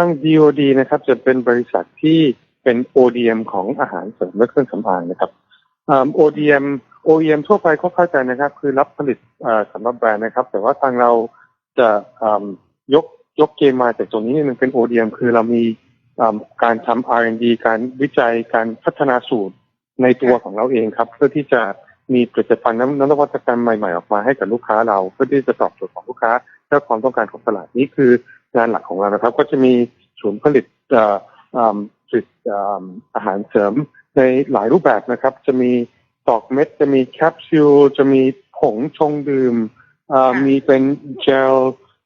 าง DOD นะครับจะเป็นบริษัทที่เป็น ODM ของอาหารเสริมและเครื่องสำอางนะครับ ODM OEM ทั่วไปเขาเข้าใจนะครับ คือรับผลิตสำหรับแบรนด์นะครับ แต่ว่าทางเราจะยกยกเกมมาจากตรงนี้นิดนึงเป็น ODM คือเรามีการทำ R&D การวิจัยการพัฒนาสูตรในตัวของเราเองครับ เพื่อที่จะมีผลิตภัณฑ์น้ำนวัตกรรมใหม่ๆ ออกมาให้กับลูกค้าเรา เพื่อที่จะตอบโจทย์ของลูกค้าและความต้องการของตลาดนี้คือ งานหลักของเรานะครับ ก็จะมีศูนย์ผลิตเอ่ออ่าผลิตอ่าอาหารเสริมในหลายรูปแบบนะครับ จะมีตอกเม็ด จะมีแคปซูล จะมีผงชงดื่มอ่าค่ะมีเป็นเจล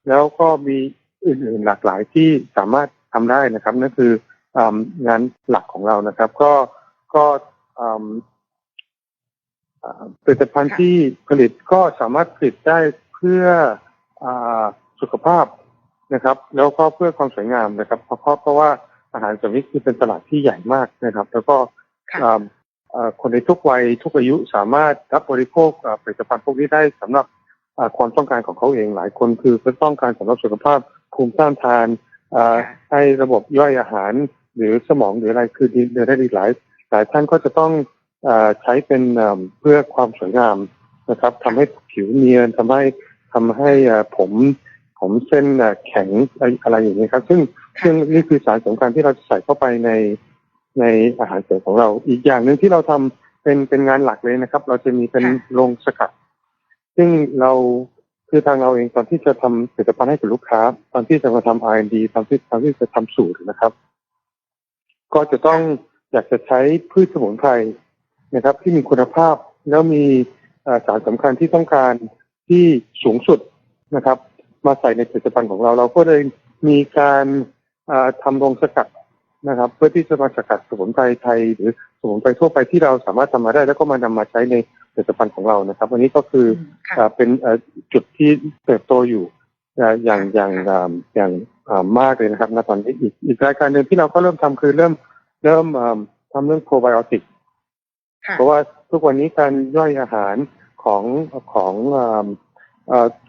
แล้วก็มีอื่นๆหลากหลายที่สามารถทำได้นะครับนั่นคืออางานหลักของเรานะครับ ก็ก็อืมอ่าผลิตภัณฑ์ค่ะที่ผลิตก็สามารถผลิตได้เพื่ออาสุขภาพ นะครับ แล้วก็เพื่อความสวยงามนะครับ เพราะเพราะเพราะว่าอาหารเสริมนี่คือเป็นตลาดที่ใหญ่มากนะครับ แล้วก็ค่ะอ่าอ่าคนในทุกวัยทุกอายุสามารถรับบริโภคอ่าผลิตภัณฑ์พวกนี้ได้สำหรับอ่าความต้องการของเขาเองหลายคนคือต้องการสำหรับสุขภาพภูมิต้านทานอ่าค่ะให้ระบบย่อยอาหาร หรือสมองหรืออะไรคือดีเดินได้ดีหลายหลายท่านก็จะต้องอาใช้เป็นอ่าเพื่อความสวยงามนะครับทำให้ผิวเนียนทำให้ทำให้อ่าผม ผมเส้นอ่าแข็งอะไรอะไรอย่างนี้ครับ ซึ่งซึ่งนี่คือสารสำคัญที่เราจะใส่เข้าไปในในอาหารเสริมของเรา อีกอย่างหนึ่งที่เราทำเป็นเป็นงานหลักเลยนะครับ เราจะมีเป็นค่ะโรงสกัด ซึ่งเราคือทางเราเองตอนที่จะทำผลิตภัณฑ์ให้กับลูกค้า ตอนที่จะมาทำ R&D ตอนที่ตอนที่จะทำสูตรนะครับ ก็จะต้องอยากจะใช้พืชสมุนไพรนะครับ ที่มีคุณภาพแล้วมีเอ่อสารสำคัญที่ต้องการที่สูงสุดนะครับ มาใส่ในผลิตภัณฑ์ของเรา เราก็เลยมีการเอ่อทำโรงสกัดนะครับ เพื่อที่จะมาสกัดสมุนไพรไทย หรือสมุนไพรทั่วไปที่เราสามารถทำมาได้ แล้วก็มานำมาใช้ในผลิตภัณฑ์ของเรานะครับวันนี้ก็คืออืมค่ะเอ่อเป็นเอ่อจุดที่เติบโตอยู่เอ่ออย่างอย่างเอ่ออย่างเอ่อมากเลยนะครับณตอนนี้อีกอีกรายการหนึ่งที่เราก็เริ่มทำคือเริ่มเริ่มเอิ่มทำเรื่องโปรไบโอติกค่ะเพราะว่าทุกวันนี้การย่อยอาหารของของเอิ่มเอ่อ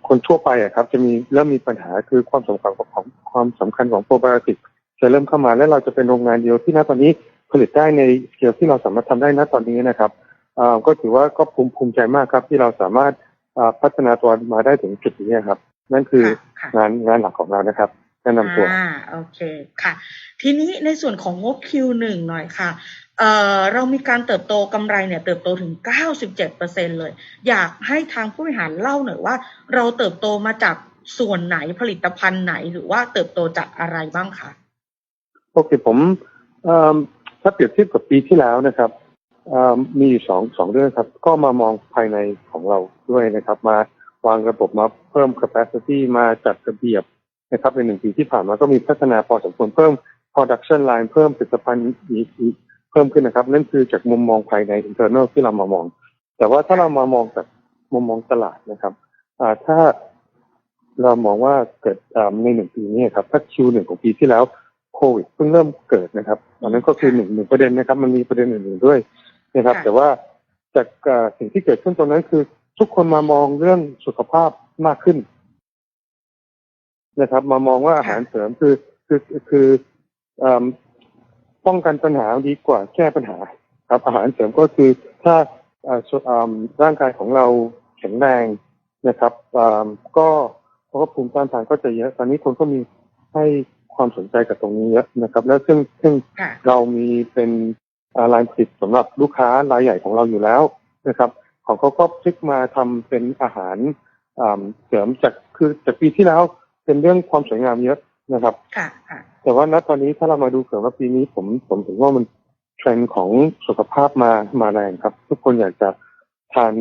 คนทั่วไปอะครับ จะมีเริ่มมีปัญหาคือความสำคัญของของความสำคัญของโปรไบโอติกจะเริ่มเข้ามาและเราจะเป็นโรงงานเดียวที่ณตอนนี้ผลิตได้ในสเกลที่เราสามารถทำได้ณตอนนี้นะครับเอ่อก็ถือว่าก็ภูมิภูมิใจมากครับ ที่เราสามารถเอ่อพัฒนาตัวมาได้ถึงจุดนี้ครับ นั่นคือค่ะงานงานหลักของเรานะครับแนะนำตัวอ่าโอเคค่ะ ทีนี้ในส่วนของงบ Q1 หน่อยค่ะ เอ่อเรามีการเติบโตกำไรเนี่ยเติบโตถึง 97%เลย อยากให้ทางผู้บริหารเล่าหน่อยว่า เราเติบโตมาจากส่วนไหนผลิตภัณฑ์ไหนหรือว่าเติบโตจากอะไรบ้างคะโอเคผมเอิ่มถ้าเปรียบเทียบกับปีที่แล้วนะครับมีอยู่สองสองเรื่องครับ ก็มามองภายในของเราด้วยนะครับ มาวางระบบมาเพิ่ม capacity มาจัดระเบียบนะครับในหนึ่งปีที่ผ่านมาก็มีพัฒนาพอสมควรเพิ่ม production line เพิ่มผลิตภัณฑ์อีก เพิ่มขึ้นนะครับนั่นคือจากมุมมองภายใน internal ที่เรามามอง แต่ว่าถ้าเรามามองจากมุมมองตลาดนะครับอ่าถ้าเรามองว่าเกิดอ่าในหนึ่งปีนี้ครับถ้า Q1 ของปีที่แล้วโควิดเพิ่งเริ่มเกิดนะครับอันนั้นก็คือหนึ่งหนึ่งประเด็นนะครับ มันมีประเด็นอื่นๆด้วยนะครับค่ะแต่ว่าจากเอ่อสิ่งที่เกิดขึ้นตรงนั้นคือทุกคนมามองเรื่องสุขภาพมากขึ้น นะครับ มามองว่าอาหารเสริมคือคือคือเอิ่ม ป้องกันปัญหาดีกว่าแก้ปัญหาครับอาหารเสริมก็คือถ้าเอ่อสุเอิ่มร่างกายของเราแข็งแรงนะครับเอิ่มก็เพราะว่าภูมิต้านทานก็จะเยอะตอนนี้คนก็มีให้ความสนใจกับตรงนี้เยอะนะครับ แล้วซึ่งซึ่งค่ะเรามีเป็นรายผลิตสำหรับลูกค้ารายใหญ่ของเราอยู่แล้วนะครับ ของเขาก็พลิกมาทำเป็นอาหารอ่าเสริมจากคือจากปีที่แล้วเป็นเรื่องความสวยงามเยอะ นะครับค่ะค่ะแต่ว่าณตอนนี้ถ้าเรามาดูเกิดว่าปีนี้ผมผมถึงว่ามันเทรนด์ของสุขภาพมามาแรงครับ ทุกคนอยากจะทาน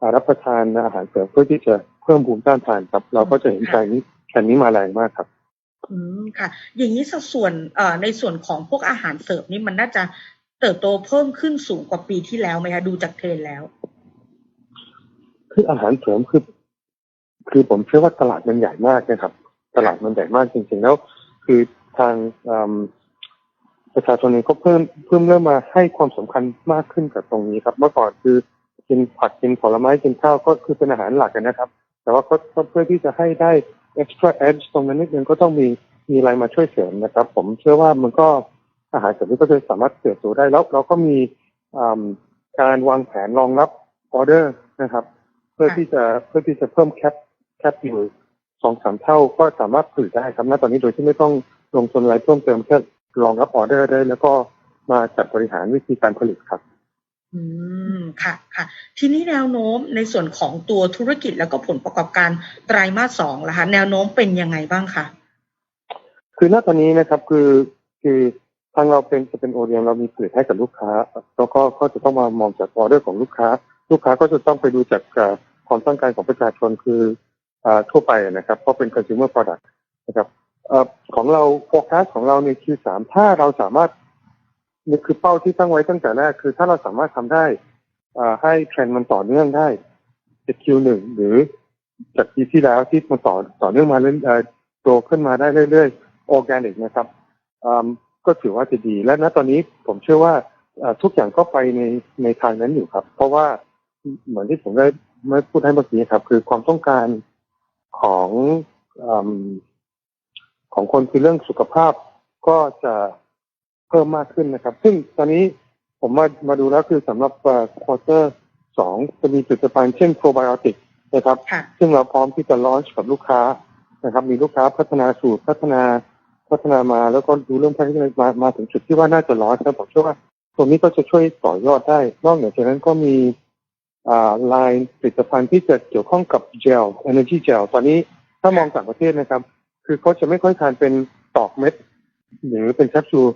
อ่ารับประทานอาหารเสริมเพื่อที่จะเพิ่มภูมิต้านทานครับ เราก็จะเห็นใจนี้เทรนด์นี้มาแรงมากครับอืมค่ะ อย่างนี้สัดส่วนเอ่อในส่วนของพวกอาหารเสริมนี่มันน่าจะเติบโตเพิ่มขึ้นสูงกว่าปีที่แล้วไหมคะดูจากเทรนด์แล้ว คืออาหารเสริมคือ คือผมเชื่อว่าตลาดมันใหญ่มากนะครับต ลาดมันใหญ่มากจริง ๆ แล้ว คือทางประชาชนเองก็เพิ่มเพิ่มเริ่มมาให้ความสำคัญมากขึ้นกับตรงนี้ครับ เมื่อก่อนคือกินผักกินผลไม้กินข้าวก็คือเป็นอาหารหลักนะครับ แต่ว่าก็เพื่อที่จะให้ได้ extra edge ตรงนั้นนิดนึงก็ต้องมีมีอะไรมาช่วยเสริมนะครับ ผมเชื่อว่ามันก็อาหารเสริมนี้ก็จะสามารถเติบโตได้แล้วเราก็มีการวางแผนรองรับออเดอร์นะครับ เพื่อที่จะเพื่อที่จะเพิ่มแคปแคปอยู่ สองสามเท่าก็สามารถผลิตได้ครับณตอนนี้โดยที่ไม่ต้องลงทุนอะไรเพิ่มเติมแค่รองรับออเดอร์ได้ แล้วก็มาจัดบริหารวิธีการผลิตครับ อืมค่ะค่ะ ทีนี้แนวโน้มในส่วนของตัวธุรกิจแล้วก็ผลประกอบการไตรมาสสองล่ะคะแนวโน้มเป็นยังไงบ้างคะคือณตอนนี้นะครับคือคือทางเราเป็นจะเป็นโอเดียมเรามีผลิตให้กับลูกค้าแล้วก็ก็จะต้องมามองจากออเดอร์ของลูกค้า ลูกค้าก็จะต้องไปดูจากเอ่อความต้องการของประชาชนคืออ่า ทั่วไปนะครับ เพราะเป็น consumer product นะครับอของเรา forecast ของเราใน Q3 ถ้าเราสามารถนี่คือเป้าที่ตั้งไว้ตั้งแต่แรก คือถ้าเราสามารถทำได้อ่าให้เทรนด์มันต่อเนื่องได้จาก Q1 หรือจากปีที่แล้วที่มันต่อต่อเนื่องมาเรื่อยโตขึ้นมาได้เรื่อยๆออร์แกนิกนะครับอืมก็ถือว่าจะดี และณตอนนี้ผมเชื่อว่าทุกอย่างก็ไปในในทางนั้นอยู่ครับ เพราะว่าเหมือนที่ผมได้เมื่อพูดให้เมื่อกี้ครับ คือความต้องการ ของอืมของคนคือเรื่องสุขภาพก็จะเพิ่มมากขึ้นนะครับ ซึ่งตอนนี้ผมมามาดูแล้วคือสำหรับควอเตอร์สองจะมีผลิตภัณฑ์เช่นโปรไบโอติกนะครับค่ะซึ่งเราพร้อมที่จะลอนช์กับลูกค้านะครับ มีลูกค้าพัฒนาสูตรพัฒนาพัฒนามาแล้วก็ดูเรื่องพัฒนามามาถึงจุดที่ว่าน่าจะลอนช์แล้วผมเชื่อว่า ตรงนี้ก็จะช่วยต่อยอดได้ นอกเหนือจากนั้นก็มี อ่าไลน์ผลิตภัณฑ์ที่จะเกี่ยวข้องกับเจล energy gel ตอนนี้ถ้ามองต่างประเทศนะครับ คือเขาจะไม่ค่อยทานเป็นตอกเม็ด หรือเป็นแคปซูล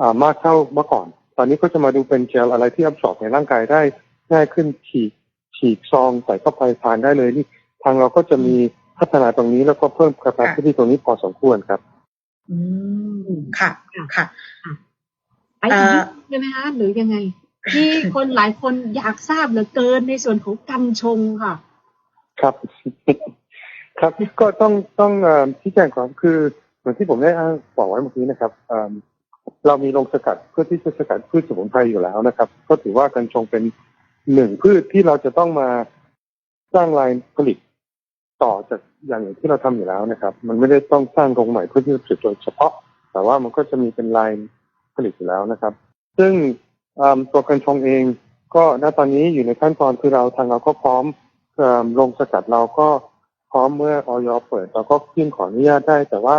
อ่ามากเท่าเมื่อก่อน ตอนนี้ก็จะมาดูเป็นเจลอะไรที่อับสอบในร่างกายได้ง่ายขึ้นฉีกฉีกซองใส่เข้าไปทานได้เลยนี่ทางเราก็จะมีพัฒนาตรงนี้แล้วก็เพิ่ม capacity ตรงนี้พอสมควรครับ อืม ค่ะ ค่ะไปอีกนิดใช่ไหมคะหรือยังไง ที่คนหลายคนอยากทราบเหลือเกินในส่วนของกัญชงค่ะ ครับ ครับก็ต้องต้องอ่อชี้แจงก่อนคือเหมือนที่ผมได้อ้างบอกไว้เมื่อกี้นะครับเออเรามีโรงสกัดเพื่อที่จะสกัดพืชสมุนไพรอยู่แล้วนะครับ ก็ถือว่ากัญชงเป็นหนึ่งพืชที่เราจะต้องมาสร้างไลน์ผลิตต่อจากอย่างอื่นที่เราทำอยู่แล้วนะครับ มันไม่ได้ต้องสร้างโรงใหม่เพื่อที่จะผลิตโดยเฉพาะ แต่ว่ามันก็จะมีเป็นไลน์ผลิตอยู่แล้วนะครับ ซึ่ง ตัวกัญชงเอง ก็ณตอนนี้อยู่ในขั้นตอนคือเราทางเราก็พร้อมเอิ่มโรงสกัดเราก็พร้อมเมื่อออยเปิดเราก็ยื่นขออนุญาตได้ แต่ว่า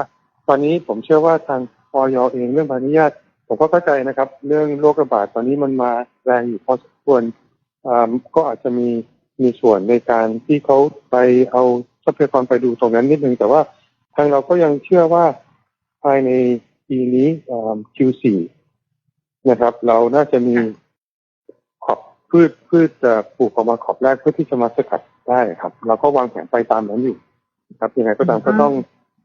ตอนนี้ผมเชื่อว่าทางออยเองเรื่องอนุญาต ผมก็เข้าใจนะครับ เรื่องโรคระบาดตอนนี้มันมาแรงอยู่พอสมควรก็อาจจะมีมีส่วนในการที่เขาไปเอาทรัพยากรไปดูตรงนั้นนิดนึง แต่ว่าทางเราก็ยังเชื่อว่าภายในปีนี้ Q4 นะครับ เราน่าจะมีขอบพืชพืชจะปลูกออกมาขอบแรกเพื่อที่จะมาสกัดได้ครับ เราก็วางแผนไปตามนั้นอยู่ครับยังไงก็ตามก็ต้อง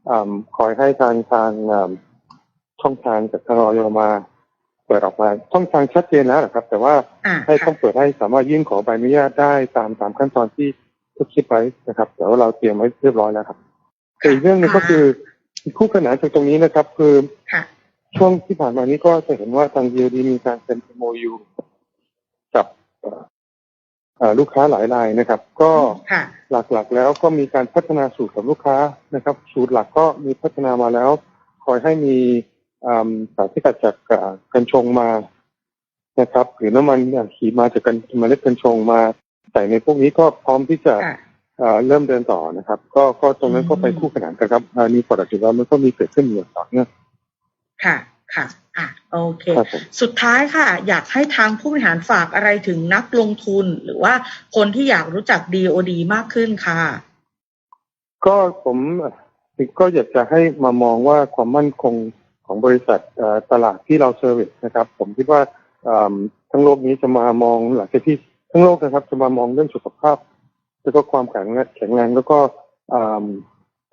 อาคอยให้ทางทางอ่าช่องทางจากทางออยมาเปิดออกมาช่องทางชัดเจนแล้วนะครับ แต่ว่าอ่าให้ต้ค่ะองเปิดให้สามารถยื่นขอใบอนุญาตได้ตามตามขั้นตอนที่ทุกคิดไว้นะครับแต่ว่าเราเตรียมไว้เรียบร้อยแล้วครับแต่อีกเรื่องหนึงก็คือคู่ขนานจากตรงนี้นะครับ คือค่ะ ช่วงที่ผ่านมานี้ก็จะเห็นว่าทาง DoD มีการเซ็น MOU กับเอ่อเอ่อลูกค้าหลายรายนะครับ ก็ค่ะหลักๆแล้วก็มีการพัฒนาสูตรกับลูกค้านะครับ สูตรหลักก็มีพัฒนามาแล้ว คอยให้มีอ่าสารสกัดจากอ่ากัญชงมานะครับ หรือน้ำมันอย่างขีมาจากกันเมล็ดกัญชงมาใส่ในพวกนี้ก็พร้อมที่จะค่ะอ่าเริ่มเดินต่อนะครับ ก็ก็ตรงนั้นก็ไปอืมคู่ขนานกันครับอ่ามีผลลัพธ์แล้วมันก็มีเกิดขึ้นอย่างต่อเนื่อง ค่ะค่ะอะโอเคครับผมสุดท้ายค่ะ อยากให้ทางผู้บริหารฝากอะไรถึงนักลงทุนหรือว่าคนที่อยากรู้จัก DOD มากขึ้นค่ะ ก็ผมเอ่อก็อยากจะให้มามองว่าความมั่นคงของบริษัทเอ่อตลาดที่เราเซอร์วิสนะครับ ผมคิดว่าอ่าทั้งโลกนี้จะมามองหลังจากที่ทั้งโลกนะครับจะมามองเรื่องสุขภาพ แล้วก็ความแข็งแรงแข็งแรงแล้วก็อ่า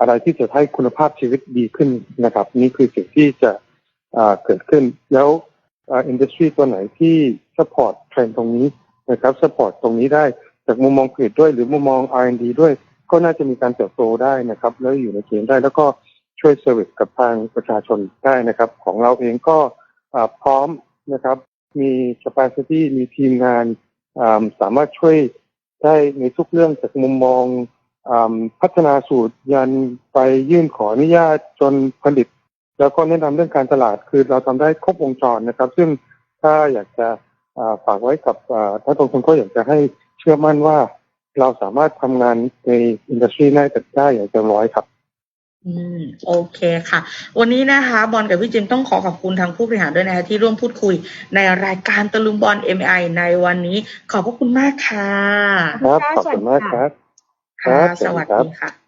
อะไรที่จะให้คุณภาพชีวิตดีขึ้นนะครับ นี่คือสิ่งที่จะอ่า เกิดขึ้น แล้วอินดัสทรีตัวไหนที่สปอร์ตเทรนตรงนี้นะครับสปอร์ตตรงนี้ได้จากมุมมองผลิตด้วยหรือมุมมอง R&D ด้วย ก็น่าจะมีการเติบโตได้นะครับ แล้วอยู่ในเกณฑ์ได้แล้วก็ช่วยเซอร์วิสกับทางประชาชนได้นะครับ ของเราเองก็พร้อมนะครับ มี capacity มีทีมงานสามารถช่วยได้ในทุกเรื่องจากมุมมองอพัฒนาสูตรยันไปยื่นขออนุญาตจนผลิต แล้วก็แนะนำเรื่องการตลาดคือเราทำได้ครบวงจรนะครับ ซึ่งถ้าอยากจะอ่าฝากไว้กับอ่าถ้าตรงคนก็อยากจะให้เชื่อมั่นว่า เราสามารถทำงานในอินดัสทรีได้ได้อย่างเต็มร้อยครับอืมโอเคค่ะ วันนี้นะคะบอลกับพี่จิมต้องขอขอบคุณทางผู้บริหารด้วยนะคะที่ร่วมพูดคุยในรายการตะลุมบอล MI ในวันนี้ ขอบพระคุณมากค่ะ ครับ ขอบคุณมากครับ ค่ะครับสวัสครับดีค่ะ